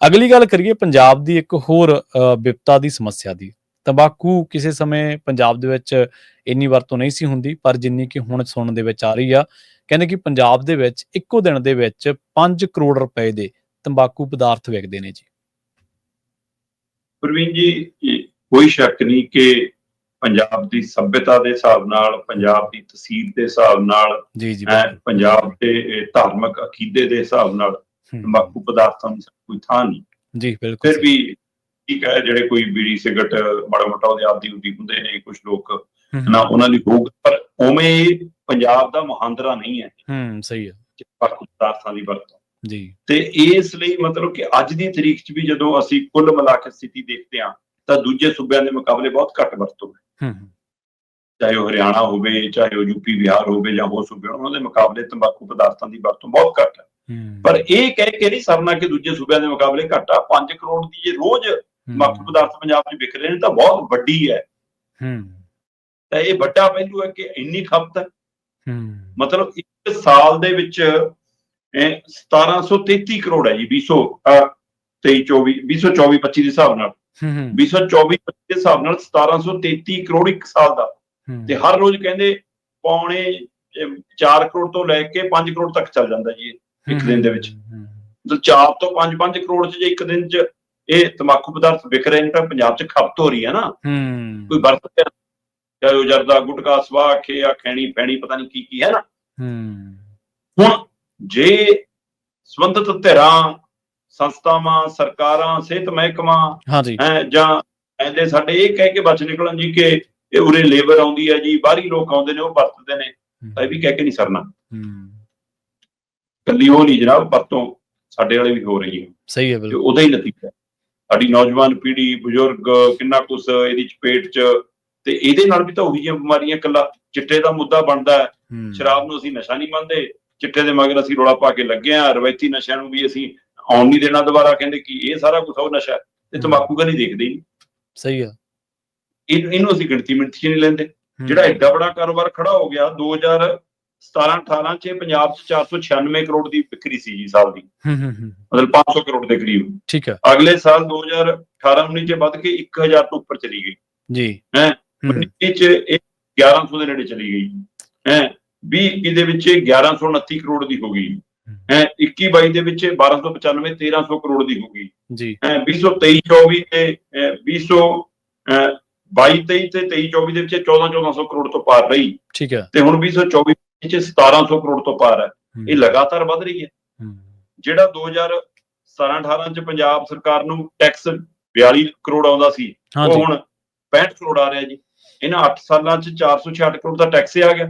ਅਗਲੀ ਗੱਲ ਕਰੀਏ ਪੰਜਾਬ ਦੀ ਇੱਕ ਹੋਰ ਵਿਪਤਾ ਦੀ ਸਮੱਸਿਆ ਦੀ। ਤੰਬਾਕੂ ਕਿਸੇ ਸਮੇਂ ਪੰਜਾਬ ਦੇ ਵਿੱਚ ਇੰਨੀ ਵਰਤੋਂ ਨਹੀਂ ਸੀ ਹੁੰਦੀ ਪਰ ਜਿੰਨੀ ਕਿ ਹੁਣ ਸੁਣਨ ਦੇ ਵਿੱਚ ਆ ਰਹੀ ਆ ਕਹਿੰਦੇ ਕਿ ਪੰਜਾਬ ਦੇ ਵਿੱਚ ਇੱਕੋ ਦਿਨ ਦੇ ਵਿੱਚ 5 ਕਰੋੜ ਰੁਪਏ ਦੇ ਤੰਬਾਕੂ ਪਦਾਰਥ ਵਿਕਦੇ ਨੇ ਜੀ। ਪ੍ਰਵੀਨ ਜੀ ਕੋਈ ਸ਼ੱਕ ਨਹੀਂ ਕਿ ਪੰਜਾਬ ਦੀ ਸਭਿਅਤਾ ਦੇ ਹਿਸਾਬ ਨਾਲ ਪੰਜਾਬ ਦੀ ਤਸਵੀਰ ਦੇ ਹਿਸਾਬ ਨਾਲ ਜੀ ਜੀ ਪੰਜਾਬ ਦੇ ਧਾਰਮਿਕ ਅਕੀਦੇ ਦੇ ਹਿਸਾਬ ਨਾਲ ਤੰਬਾਕੂ ਪਦਾਰਥਾਂ ਦੀ ਕੋਈ ਥਾਂ ਨਹੀਂ। ਜੀ ਬਿਲਕੁਲ ਫਿਰ ਵੀ ਠੀਕ ਹੈ ਜਿਹੜੇ ਕੋਈ ਬੀੜੀ ਸਿਗਰਟ ਮਾੜਾ ਮੋਟਾ ਉਹਦੇ ਆਦੀ ਉਦੀ ਹੁੰਦੇ ਨੇ ਕੁਝ ਲੋਕ ਨਾ ਉਹਨਾਂ ਦੀ ਹੋਊਗਾ ਪਰ ਉਵੇਂ ਪੰਜਾਬ ਦਾ ਮਹਾਂਦਰਾ ਨਹੀਂ ਹੈ। ਹੂੰ ਸਹੀ ਹੈ। ਤੰਬਾਕੂ ਪਦਾਰਥਾਂ ਦੀ ਵਰਤੋਂ। ਜੀ। ਤੇ ਇਸ ਲਈ ਮਤਲਬ ਕਿ ਅੱਜ ਦੀ ਤਰੀਕ 'ਚ ਵੀ ਜਦੋਂ ਅਸੀਂ ਕੁੱਲ ਮਿਲਾ ਕੇ ਸਥਿਤੀ ਦੇਖਦੇ ਹਾਂ ਤਾਂ ਦੂਜੇ ਸੂਬਿਆਂ ਦੇ ਮੁਕਾਬਲੇ ਬਹੁਤ ਘੱਟ ਵਰਤੋਂ ਹੈ। ਹੂੰ ਚਾਹੇ ਉਹ ਹਰਿਆਣਾ ਹੋਵੇ ਚਾਹੇ ਉਹ ਯੂਪੀ ਬਿਹਾਰ ਹੋਵੇ ਜਾਂ ਹੋਰ ਸੂਬੇ ਉਹਨਾਂ ਦੇ ਮੁਕਾਬਲੇ ਤੰਬਾਕੂ ਪਦਾਰਥਾਂ ਦੀ ਵਰਤੋਂ ਬਹੁਤ ਘੱਟ ਹੂੰ। ਪਰ ਇਹ ਕਹਿ ਕੇ ਨਹੀਂ ਸਰਨਾ ਕਿ ਦੂਜੇ ਸੂਬਿਆਂ ਦੇ ਮੁਕਾਬਲੇ ਘੱਟ ਆ। 5 ਕਰੋੜ ਦੀ ਜੇ ਰੋਜ਼ ਤੰਬਾਕੂ ਪਦਾਰਥ ਪੰਜਾਬ 'ਚ ਵਿਕ ਰਹੇ ਨੇ ਤਾਂ ਬਹੁਤ ਵੱਡੀ ਹੈ। ਹੂੰ। ਤਾਂ ਇਹ ਵੱਡਾ ਪਹਿਲੂ ਹੈ ਕਿ ਇੰਨੀ ਖਪਤ। ਹੈ। ਹੂੰ ਮਤਲਬ ਇੱਕ ਸਾਲ ਦੇ ਵਿੱਚ ਇਹ 1733 ਕਰੋੜ ਹੈ ਜੀ 2000 ਅਹ, 23 24 2024 25 ਦੇ ਹਿਸਾਬ ਨਾਲ। ਹੂੰ 2024 25 ਦੇ ਹਿਸਾਬ ਨਾਲ 1733 ਕਰੋੜ ਇੱਕ ਸਾਲ ਦਾ। ਤੇ ਹਰ ਰੋਜ਼ ਕਹਿੰਦੇ ਪੌਣੇ 4 ਕਰੋੜ ਤੋਂ ਲੈ ਕੇ 5 ਕਰੋੜ ਤੱਕ ਚੱਲ ਜਾਂਦਾ ਜੀ ਇੱਕ ਦਿਨ ਦੇ ਵਿੱਚ। ਮਤਲਬ 4 ਤੋਂ 5-5 ਕਰੋੜ ਚ ਜੇ ਇੱਕ ਦਿਨ ਚ ਇਹ ਤਮਾਕੂ ਪਦਾਰਥ ਵਿਕ ਰਹੇ ਨੇ ਤਾਂ ਪੰਜਾਬ ਚ ਖਪਤ ਹੋ ਰਹੀ ਹੈ ਨਾ। ਕੋਈ ਵਰਤ ਚਾਹੇ ਉਹ ਜਰਦਾ ਗੁਟਕਾ ਸਵਾਹ ਖੇ ਆ ਖੈਣੀ ਪੈਣੀ ਪਤਾ ਨਹੀਂ ਕੀ ਕੀ ਹੈ ਨਾ। ਹੁਣ ਜੇ ਸੰਬੰਧਿਤ ਧਿਰਾਂ ਸੰਸਥਾਵਾਂ ਸਰਕਾਰਾਂ ਸਿਹਤ ਮਹਿਕਮਾ ਜਾਂ ਐਂਦੇ ਸਾਡੇ ਇਹ ਕਹਿ ਕੇ ਬਚ ਨਿਕਲਣ ਜੀ ਕਿ ਇਹ ਉਰੇ ਲੇਬਰ ਆਉਂਦੀ ਹੈ ਜੀ ਬਾਹਰੀ ਲੋਕ ਆਉਂਦੇ ਨੇ ਉਹ ਵਰਤਦੇ ਨੇ ਤਾਂ ਇਹ ਵੀ ਕਹਿ ਕੇ ਨਹੀਂ ਸਰਨਾ। ਕੱਲੀ ਉਹ ਨਹੀਂ ਜਨਾਬ ਵਰਤੋਂ ਸਾਡੇ ਵਾਲੇ ਵੀ ਹੋ ਰਹੀ ਹੈ। ਸਹੀ ਹੈ ਬਿਲਕੁਲ। ਉਹਦਾ ਹੀ ਨਤੀਜਾ ਹੈ। ਸਾਡੀ ਨੌਜਵਾਨ ਪੀੜ੍ਹੀ ਬਜ਼ੁਰਗ ਕਿੰਨਾ ਕੁਛ ਇਹਦੀ ਚਪੇਟ ਚ ਤੇ ਇਹਦੇ ਨਾਲ ਵੀ ਤਾਂ ਉਹੀ ਜਿਹੀਆਂ ਬਿਮਾਰੀਆਂ ਕੱਲਾ ਚਿੱਟੇ ਦਾ ਮੁੱਦਾ ਬਣਦਾ ਹੈ। ਸ਼ਰਾਬ ਨੂੰ ਅਸੀਂ ਨਸ਼ਾ ਨਹੀਂ ਮੰਨਦੇ। ਚਿੱਟੇ ਦੇ ਮਗਰ ਅਸੀਂ ਰੋਲਾ ਪਾ ਕੇ ਲੱਗੇ ਆ ਰਵਾਇਤੀ ਨਸ਼ਿਆਂ ਨੂੰ ਵੀ ਅਸੀਂ ਆਉਣ ਨਹੀਂ ਦੇਣਾ ਦੁਬਾਰਾ। ਕਹਿੰਦੇ ਕਿ ਇਹ ਸਾਰਾ ਕੁਝ ਉਹ ਨਸ਼ਾ ਤੇ ਤੰਬਾਕੂ ਕਾ ਨਹੀਂ ਦੇਖਦੇ ਹੀ ਨਹੀਂ। ਸਹੀ ਇਹ ਇਹਨੂੰ ਅਸੀਂ ਗਿਣਤੀ ਮਿੰਟ 'ਚ ਨਹੀਂ ਲੈਂਦੇ। ਜਿਹੜਾ ਐਡਾ ਬੜਾ ਕਾਰੋਬਾਰ ਖੜਾ ਹੋ ਗਿਆ 2017 18 ਚ ਪੰਜਾਬ 'ਚ 496 ਕਰੋੜ ਦੀ ਵਿਕਰੀ ਸੀ ਜੀ ਸਾਲ ਦੀ। ਹੂੰ ਹੂੰ ਮਤਲਬ 500 ਕਰੋੜ ਦੇ ਕਰੀਬ। ਠੀਕ ਹੈ। ਅਗਲੇ ਸਾਲ 2018 19 ਚ ਵੱਧ ਕੇ 1000 ਤੋਂ ਉੱਪਰ ਚਲੀ ਗਈ। ਜੀ। ਹੈਂ? ਹੂੰ, 19 ਚ ਇਹ 1100 ਦੇ ਨੇੜੇ ਚਲੀ ਗਈ। ਹੈ? 20 21 ਦੇ ਵਿੱਚ ਇਹ 1129 ਕਰੋੜ ਦੀ ਹੋ ਗਈ। ਹੈ। 21 22 ਦੇ ਵਿੱਚ ਇਹ 1295 1300 ਕਰੋੜ ਦੀ ਹੋ ਗਈ। ਜੀ। ਹੈ? 2023 24 ਤੇ ਅਹ, 20 ਅਹ, 22 23 ਤੇ 23 24 ਦੇ ਵਿੱਚ ਇਹ 14 1400 ਕਰੋੜ ਤੋਂ ਪਾਰ ਰਹੀ। ਠੀਕ ਹੈ। ਤੇ ਹੁਣ 2024 ਵਿੱਚ ਇਹ 1700 ਕਰੋੜ ਤੋਂ ਪਾਰ ਹੈ। ਇਹ ਲਗਾਤਾਰ ਵੱਧ ਰਹੀ ਹੈ। ਜਿਹੜਾ 2017 18 ਚ ਪੰਜਾਬ ਸਰਕਾਰ ਨੂੰ ਟੈਕਸ 42 ਕਰੋੜ ਆਉਂਦਾ ਸੀ ਉਹ ਹੁਣ 65 ਕਰੋੜ ਆ ਰਿਹਾ ਜੀ। ਇਹਨਾਂ 8 ਸਾਲਾਂ ਚ 466 ਕਰੋੜ ਦਾ ਟੈਕਸ ਆ ਗਿਆ।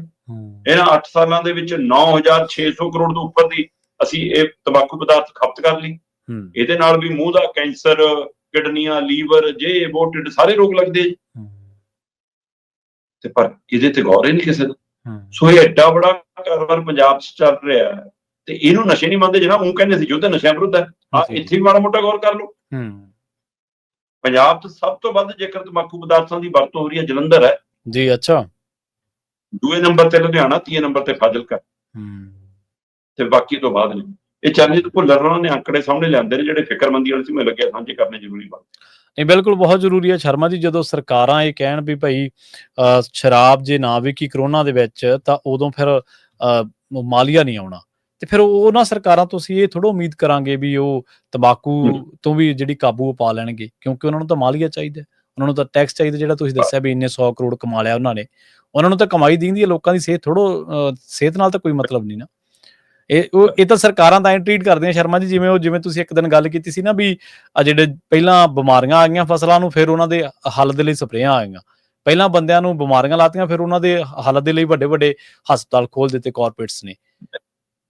ਇਹਨਾਂ 8 ਸਾਲਾਂ ਦੇ ਵਿੱਚ 9600 ਕਰੋੜ ਤੋਂ ਉੱਪਰ ਦੀ ਅਸੀਂ ਇਹ ਤੰਬਾਕੂ ਪਦਾਰਥ ਖਪਤ ਕਰ ਲਈ। ਇਹਦੇ ਨਾਲ ਵੀ ਮੂੰਹ ਦਾ ਕੈਂਸਰ ਕਿਡਨੀਆਂ ਲੀਵਰ ਜੇ ਢਿੱਡ ਸਾਰੇ ਰੋਗ ਲੱਗਦੇ ਤੇ ਪਰ ਇਹਦੇ ਤੇ ਗੌਰ ਹੀ ਨਹੀਂ ਕਿਸੇ ਦਾ। ਸੋ ਇਹ ਐਡਾ ਬੜਾ ਕਾਰੋਬਾਰ ਪੰਜਾਬ 'ਚ ਚੱਲ ਰਿਹਾ ਹੈ ਤੇ ਇਹਨੂੰ ਨਸ਼ੇ ਨਹੀਂ ਮੰਨਦੇ ਜਿਹੜਾ ਉਹ ਕਹਿੰਦੇ ਸੀ ਤਾਂ ਨਸ਼ਿਆਂ ਵਿਰੁੱਧ ਹੈ। ਆ। ਇੱਥੇ ਵੀ ਮਾੜਾ ਮੋਟਾ ਗੌਰ ਕਰ ਲਓ। ਹੂੰ, ਪੰਜਾਬ 'ਚ ਸਭ ਤੋਂ ਵੱਧ ਜੇਕਰ ਤੰਬਾਕੂ ਪਦਾਰਥਾਂ ਦੀ ਵਰਤੋਂ ਹੋ ਰਹੀ ਹੈ ਜਲੰਧਰ ਹੈ। ਜੀ ਅੱਛਾ। ਦੂਏ ਨੰਬਰ ਤੇ ਲੁਧਿਆਣਾ ਤੀਏ ਨੰਬਰ ਤੇ ਫਾਜ਼ਿਲਕਾ। ਹੂੰ, ਤੇ ਬਾਕੀ ਤੋਂ ਬਾਅਦ ਨੇ ਇਹ ਚਰਨਜੀਤ ਭੁੱਲਰ ਉਹਨਾਂ ਨੇ ਆંકੜੇ ਸਾਹਮਣੇ ਲਿਆਂਦੇ ਨੇ ਜਿਹੜੇ ਫਿਕਰਮੰਦੀ ਵਾਲੇ ਸੀ ਮੈਨੂੰ ਲੱਗਿਆ ਸਾਂਝੇ ਕਰਨੇ ਜ਼ਰੂਰੀ ਬਣ ਨਹੀਂ ਬਿਲਕੁਲ ਬਹੁਤ ਜ਼ਰੂਰੀ ਹੈ ਸ਼ਰਮਾ ਜੀ ਜਦੋਂ ਸਰਕਾਰਾਂ ਇਹ ਕਹਿਣ ਵੀ ਭਾਈ ਸ਼ਰਾਬ ਜੇ ਨਾ ਵਿਕੀ ਕਰੋਨਾ ਦੇ ਵਿੱਚ ਤਾਂ ਉਦੋਂ ਫਿਰ ਮਾਲੀਆ ਨਹੀਂ ਆਉਣਾ। ਤੇ ਫਿਰ ਉਹ- ਉਹਨਾਂ ਸਰਕਾਰਾਂ ਤੋਂ ਅਸੀਂ ਇਹ ਥੋੜਾ ਉਮੀਦ ਕਰਾਂਗੇ ਵੀ ਉਹ ਤੰਬਾਕੂ ਤੋਂ ਵੀ ਜਿਹੜੀ ਕਾਬੂ ਪਾ ਲੈਣਗੇ ਕਿਉਂਕਿ ਉਹਨਾਂ ਨੂੰ ਤਾਂ ਮਾਲੀਆ ਚਾਹੀਦਾ। ਉਹਨਾਂ ਨੂੰ ਤਾਂ ਟੈਕਸ ਚਾਹੀਦਾ ਜਿਹੜਾ ਤੁਸੀਂ ਦੱਸਿਆ ਵੀ ਇੰਨੇ 100 ਕਰੋੜ ਕਮਾ ਲਿਆ ਉਹਨਾਂ ਨੇ। ਉਹਨਾਂ ਨੂੰ ਤਾਂ ਕਮਾਈ ਦਿੰਦੀ ਹੈ ਲੋਕਾਂ ਦੀ ਸਿਹਤ ਥੋੜੋ ਸਿਹਤ ਨਾਲ ਤਾਂ ਕੋਈ ਮਤਲਬ ਨਹੀਂ ਨਾ। ਇਹ ਉਹ ਇਹ ਤਾਂ ਸਰਕਾਰਾਂ ਤਾਂ ਟ੍ਰੀਟ ਕਰਦੀਆਂ ਸ਼ਰਮਾ ਜੀ ਜਿਵੇਂ ਉਹ ਜਿਵੇਂ ਤੁਸੀਂ ਇੱਕ ਦਿਨ ਗੱਲ ਕੀਤੀ ਸੀ ਨਾ ਵੀ ਆ ਜਿਹੜੇ ਪਹਿਲਾਂ ਬਿਮਾਰੀਆਂ ਆ ਗਈਆਂ ਫਸਲਾਂ ਨੂੰ ਫਿਰ ਉਹਨਾਂ ਦੇ ਹੱਲ ਦੇ ਲਈ ਸਪਰੇਆਂ ਆ ਗਈਆਂ। ਪਹਿਲਾਂ ਬੰਦਿਆਂ ਨੂੰ ਬਿਮਾਰੀਆਂ ਲਾਤੀਆਂ ਫਿਰ ਉਹਨਾਂ ਦੇ ਹੱਲ ਦੇ ਲਈ ਵੱਡੇ ਵੱਡੇ ਹਸਪਤਾਲ ਖੋਲ ਦਿੱਤੇ ਕਾਰਪੋਰੇਟਸ ਨੇ।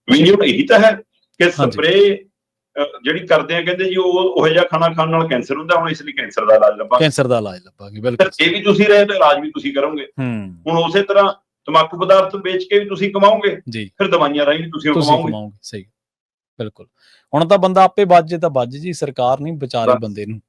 ਵੀ ਹੁਣ ਇਹੀ ਤਾਂ ਹੈ ਕਿ। ਸਪਰੇ ਜਿਹੜੀ ਕਰਦੇ ਆ ਕਹਿੰਦੇ ਜੀ ਉਹ ਉਹ ਜਿਹਾ ਖਾਣਾ ਖਾਣ ਨਾਲ ਕੈਂਸਰ ਹੁੰਦਾ ਹੁਣ ਇਸ ਲਈ ਕੈਂਸਰ ਦਾ ਇਲਾਜ ਲੱਭਾ ਕੈਂਸਰ ਦਾ ਇਲਾਜ ਲੱਭਾਂਗੇ ਬਿਲਕੁਲ ਇਹ ਵੀ ਤੁਸੀਂ ਰਹੇ ਤਾਂ ਇਲਾਜ ਵੀ ਤੁਸੀਂ ਕਰੋਗੇ। ਹੂੰ। ਹੁਣ ਉਸੇ ਤਰ੍ਹਾਂ ਤਮਾਕੂ ਪਦਾਰਥ ਵੇਚ ਕੇ ਵੀ ਤੁਸੀਂ ਕਮਾਓਗੇ ਜੀ। ਫਿਰ ਦਵਾਈਆਂ ਰਾਹੀਂ ਤੁਸੀਂ ਕਮਾਓਗੇ। ਕਮਾਓਗੇ ਸਹੀ ਬਿਲਕੁਲ। ਹੁਣ ਤਾਂ ਬੰਦਾ ਆਪੇ ਬਚ ਜੇ ਤਾਂ ਬਚ ਜੀ ਸਰਕਾਰ ਨਹੀਂ ਵਿਚਾਰੇ। ਬੰਦੇ ਨੂੰ।